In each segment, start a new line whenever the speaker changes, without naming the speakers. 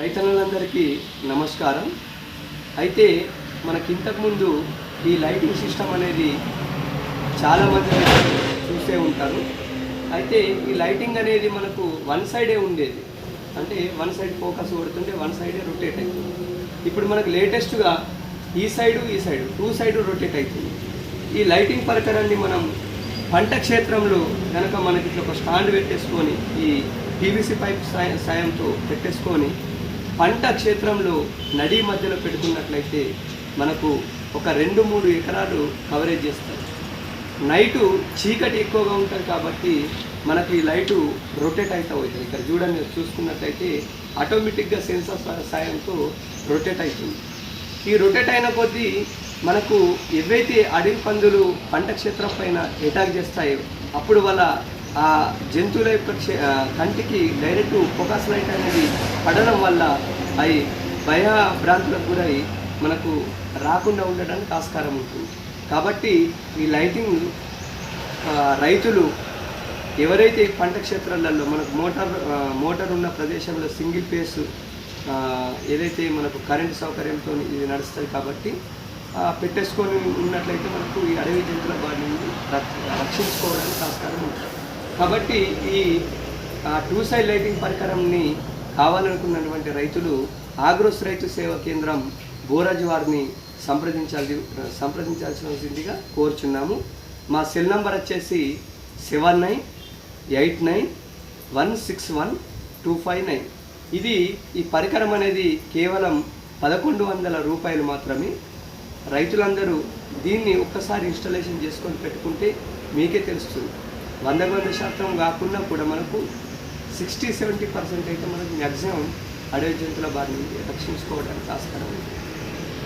రైతన్నులందరికీ నమస్కారం. అయితే మనకి ఇంతకుముందు ఈ లైటింగ్ సిస్టమ్ అనేది చాలామంది చూసే ఉంటారు. అయితే ఈ లైటింగ్ అనేది మనకు వన్ సైడే ఉండేది. అంటే వన్ సైడ్ ఫోకస్ కొడుతుంటే వన్ సైడే రొటేట్ అవుతుంది ఇప్పుడు మనకు లేటెస్ట్గా ఈ సైడు ఈ సైడు టూ సైడు రొటేట్ అవుతుంది ఈ లైటింగ్ పరికరాన్ని మనం పంట క్షేత్రంలో కనుక మనకి ఇట్లా ఒక స్టాండ్ పెట్టేసుకొని ఈ పీవీసీ పైప్ సాయం సాయంతో పెట్టేసుకొని పంట క్షేత్రంలో నడి మధ్యలో పెట్టుకున్నట్లయితే మనకు ఒక రెండు మూడు ఎకరాలు కవరేజ్ చేస్తారు. నైటు చీకటి ఎక్కువగా ఉంటుంది కాబట్టి మనకి ఈ లైటు రొటేట్ అవుతూ అవుతుంది ఇక్కడ చూడండి చూసుకున్నట్లయితే ఆటోమేటిక్గా సెన్సార్ సాయంతో రొటేట్ అవుతుంది ఈ రొటేట్ అయిన కొద్దీ మనకు ఏవైతే అడవి పందులు పంట క్షేత్రం పైన అటాక్ చేస్తాయో అప్పుడు వల్ల ఆ జంతువుల యొక్క కంటికి డైరెక్ట్ ఫోకస్ లైట్ అనేది పడడం వల్ల అవి భయ భ్రాంతులకు గురై మనకు రాకుండా ఉండడానికి ఆస్కారం ఉంటుంది. కాబట్టి ఈ లైటింగ్ రైతులు ఎవరైతే ఈ పంట క్షేత్రాలలో మనకు మోటార్ మోటార్ ఉన్న ప్రదేశంలో సింగిల్ ఫేస్ ఏదైతే మనకు కరెంట్ సౌకర్యంతో ఇది నడుస్తుంది కాబట్టి పెట్టేసుకొని ఉన్నట్లయితే మనకు ఈ అడవి జంతువుల బారి నుండి రక్షించుకోవడానికి ఆస్కారం ఉంటుంది. కాబట్టి ఈ టూ సైడ్ లైటింగ్ పరికరంని కావాలనుకున్నటువంటి రైతులు ఆగ్రోస్ రైతు సేవా కేంద్రం బోరాజు వారిని సంప్రదించాలి సంప్రదించాల్సిందిగా కోరుచున్నాము. మా సెల్ నంబర్ వచ్చేసి seven nine eight nine one six one two five nine. ఇది ఈ పరికరం అనేది కేవలం పదకొండు వందల రూపాయలు మాత్రమే. రైతులందరూ దీన్ని ఒక్కసారి ఇన్స్టాలేషన్ చేసుకొని పెట్టుకుంటే మీకే తెలుస్తుంది. వంద వంద శాతం కాకుండా కూడా మనకు సిక్స్టీ సెవెంటీ పర్సెంట్ అయితే మనకు మ్యాక్సిమం అడవి జంతువుల బారి నుండి రక్షించుకోవడానికి ఆస్కారం ఉంది.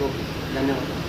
ఓకే ధన్యవాదాలు.